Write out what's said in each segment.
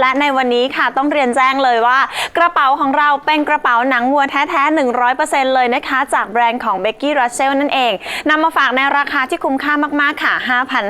และในวันนี้ค่ะต้องเรียนแจ้งเลยว่า กระเป๋าของเราเป็นกระเป๋าหนังวัวแท้ๆ 100%เลยนะคะ จากแบรนด์ของ Becky Russell นั่นเองนำมาฝากในราคาที่คุ้มค่ามากๆค่ะ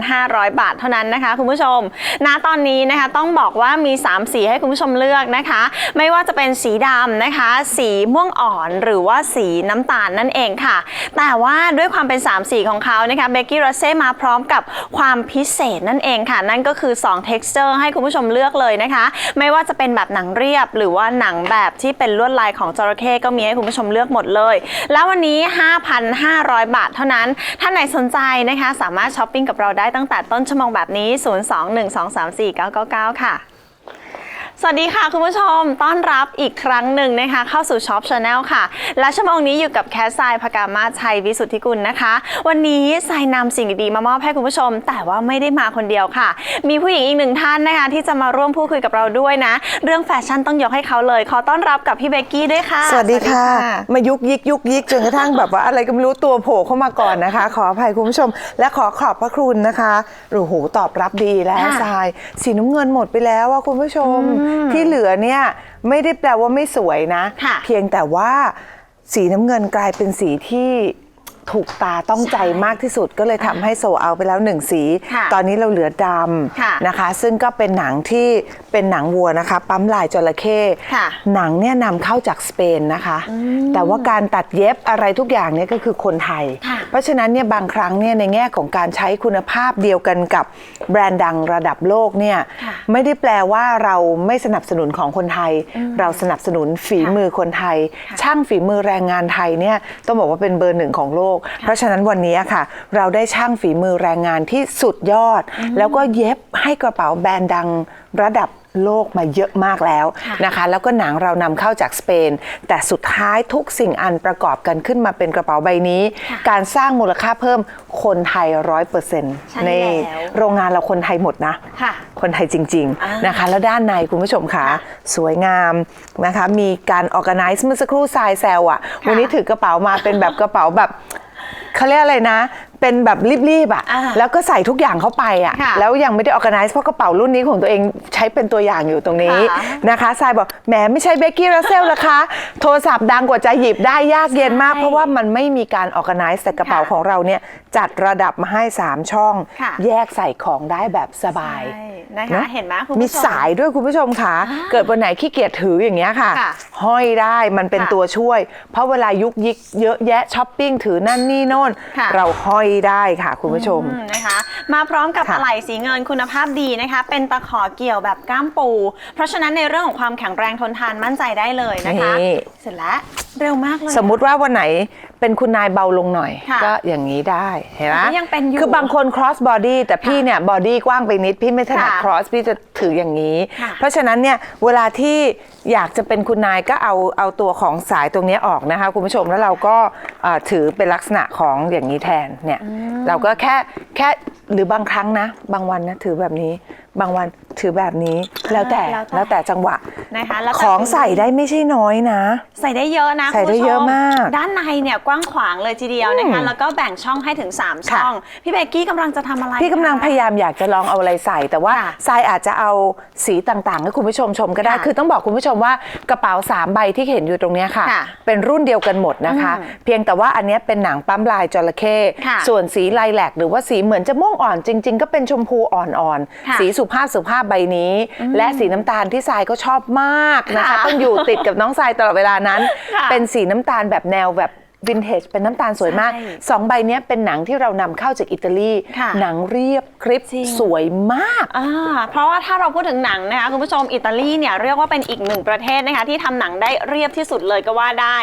5,500 บาทเท่านั้นนะคะ คุณผู้ชมณตอนนี้นะคะต้องบอกว่ามี 3 สีให้คุณผู้ชมเลือกนะคะ ไม่ว่าจะเป็นสีดำนะคะ สีม่วงอ่อนหรือว่าสีน้ำตาลนั่นเองค่ะ แต่ว่าด้วยความเป็น 3 สีของเขานะคะ Becky Russell มาพร้อมกับความพิเศษนั่นเองค่ะ นั่นก็คือ 2 texture ให้คุณผู้ชมเลือกเลยนะคะ ไม่ว่าจะเป็นแบบหนังเรียบ หรือว่าหนังแบบที่เป็นลวดลายของจระเข้ก็มีให้คุณผู้ชมเลือกหมดเลย แล้ววันนี้ 5,500 บาทเท่านั้นถ้าไหนสนใจนะคะ สามารถช้อปปิ้งกับเราได้ตั้งแต่ต้นชั่วโมงแบบนี้ 021234999 ค่ะ สวัสดีค่ะคุณผู้ชมต้อนรับอีกครั้งหนึ่งนะคะ เข้าสู่ช็อปชาแนลค่ะ และชั่วโมงนี้อยู่กับแคสไซพกามาชัยวิสุทธิกุลนะคะ วันนี้ทรายนำสิ่งดีๆมามอบให้คุณผู้ชม แต่ว่าไม่ได้มาคนเดียวค่ะ มีผู้หญิงอีกหนึ่งท่านนะคะที่จะมาร่วมพูดคุยกับเราด้วยนะ เรื่องแฟชั่นต้องยกให้เขาเลย ขอต้อนรับกับพี่เบกกี้ด้วยค่ะสวัสดีค่ะ มายุกยิกยุกยิกจนกระทั่งแบบว่าอะไรก็ไม่รู้ตัวโผล่เข้ามาก่อนนะคะ ขออภัยคุณผู้ชม และขอขอบพระคุณนะคะโอ้โหตอบรับดีแล้วค่ะทรายสีน้ำเงินหมดไปแล้วว่าคุณผู้ชมที่เหลือเนี่ยไม่ได้แปลว่าไม่สวยนะ ค่ะ เพียงแต่ว่าสีน้ำเงินกลายเป็นสีที่ ถูกตาต้องใจมากที่สุดก็เลยทำให้โซเอาไปแล้วหนึ่งสี ค่ะตอนนี้เราเหลือดค่ะำนะคะ ซึ่งก็เป็นหนังที่เป็นหนังวัวนะคะ ปั๊มลายจระเข้ค่ะหนังเนี่ยนำเข้าจากสเปนนะคะ แต่ว่าการตัดเย็บอะไรทุกอย่างเนี่ยก็คือคนไทย ค่ะ เพราะฉะนั้นเนี่ยบางครั้งเนี่ยในแง่ของการใช้คุณภาพเดียวกันกับแบรนด์ดังระดับโลกเนี่ยค่ะไม่ได้แปลว่าเราไม่สนับสนุนของคนไทย เราสนับสนุนฝีมือคนไทย ช่างฝีมือแรงงานไทยเนี่ยต้องบอกว่าเป็นเบอร์หนึ่งของโลกเพราะฉะนั้นวันนี้ค่ะ เราได้ช่างฝีมือแรงงานที่สุดยอด แล้วก็เย็บให้กระเป๋าแบรนด์ดังระดับโลกมาเยอะมากแล้วค่ะนะคะ แล้วก็หนังเรานำเข้าจากสเปน แต่สุดท้ายทุกสิ่งอันประกอบกันขึ้นมาเป็นกระเป๋าใบนี้ค่ะการสร้างมูลค่าเพิ่มคนไทยร้อยเปอร์เซ็นต์ใช่ในแล้วโรงงานเราคนไทยหมดนะค่ะคนไทยจริงอ่าๆนะคะ แล้วด้านในคุณผู้ชมค่ะค่ะสวยงามนะคะ มีการออ g a ไนซ์เมื่อสักครู่ทรายแซวอะค่ะ วันนี้ถือกระเป๋ามาเป็นแบบกระเป๋าแบบ เขาเรียกอะไรนะ เป็นแบบรีบๆอะ อ่าแล้วก็ใส่ทุกอย่างเข้าไปอะ ค่ะแล้วยังไม่ได้ออ g a ไนซ์เพราะกระเป๋ารุ่นนี้ของตัวเองใช้เป็นตัวอย่างอยู่ตรงนี้ค่ะ นะคะทรายบอกแหมไม่ใช่เบกกี้รัสเซลละคะ โทรศัพท์ดังกว่าจะหยิบได้ยากเย็นมากใช่เพราะว่ามันไม่มีการออ g a ไนซ์แต่กระเป๋าค่ะของเราเนี่ยจัดระดับมาให้ 3 ช่อง ค่ะ แยกใส่ของได้แบบสบาย ใช่นะคะนะเห็นไหมคุณมีผู้ชมสายด้วยคุณผู้ชมค่ะเกิดวันไหนขี้เกียจถืออย่างเงี้ยค่ะ ค่ะห้อยได้มันเป็นค่ะตัวช่วย เพราะเวลายุกยิกเยอะแยะช้อปปิ้งถือนั่นนี่โน่น ค่ะเราห้อยได้ค่ะ คุณผู้ชม อืมนะคะ มาพร้อมกับค่ะอะไหล่สีเงินคุณภาพดีนะคะ เป็นตะขอเกี่ยวแบบก้ามปู เพราะฉะนั้นในเรื่องของความแข็งแรงทนทานมั่นใจได้เลยนะคะ นี่ เสร็จแล้ว เร็วมากเลย สมมุติว่าวันไหนเป็นคุณนายเบาลงหน่อย ค่ะก็อย่างนี้ได้เห็นไหมแต่ก็ยังเป็นอยู่คือบางคน cross body แต่พี่เนี่ย body กว้างไปนิด พี่ไม่ถนัด ค่ะ cross พี่จะถืออย่างนี้ ค่ะ เพราะฉะนั้นเนี่ยเวลาที่อยากจะเป็นคุณนายก็เอาเอาตัวของสายตรงนี้ออกนะคะคุณผู้ชมแล้วเราก็เอ่อถือเป็นลักษณะของอย่างนี้แทนเนี่ยเราก็แค่แค่หรือบางครั้งนะ บางวันนะถือแบบนี้บางวัน ถือแบบนี้แล้วแต่แล้วแต่ แล้วแต่จังหวะ นะคะแล้วแต่ของใส่ได้ไม่ใช่น้อยนะ ใส่ได้เยอะนะใส่ได้คุณผู้ชเยอะมากด้านในเนี่ยกว้างขวางเลยทีเดียวนะคะ แล้วก็แบ่งช่องให้ถึง3ช่อง พี่เบกกี้กำลังจะทำอะไรพี่กำลังคะพยายามอยากจะลองเอาอะไรใส่ แต่ว่าค่ะทรายอาจจะเอาสีต่างๆให้คุณผู้ชมชมก็ได้ ค่ะคือต้องบอกคุณผู้ชมว่ากระเป๋า3ใบที่เห็นอยู่ตรงเนี้ยค่ะ ค่ะเป็นรุ่นเดียวกันหมดนะคะ อืมเพียงแต่ว่าอันเนี้ยเป็นหนังปั๊มลายจระเข้ค่ะส่วนสีไลแลกหรือว่าสีเหมือนจะม่วงอ่อนจริง ๆ ก็เป็นชมพูอ่อนค่ะๆสีสุภาพสุภาพใบนี้ และสีน้ำตาลที่ทรายก็ชอบมากนะคะค่ะต้องอยู่ติดกับน้องทรายตลอดเวลานั้นค่ะเป็นสีน้ำตาลแบบแนวแบบวินเทจเป็นน้ำตาลสวยมากใช่สองใบเนี้ยเป็นหนังที่เรานำเข้าจากอิตาลีค่ะหนังเรียบคลิปจริงสวยมากอ่าเพราะว่าถ้าเราพูดถึงหนังนะคะคุณผู้ชมอิตาลีเนี่ยเรียกว่าเป็นอีกหนึ่งประเทศนะคะที่ทำหนังได้เรียบที่สุดเลยก็ว่าได้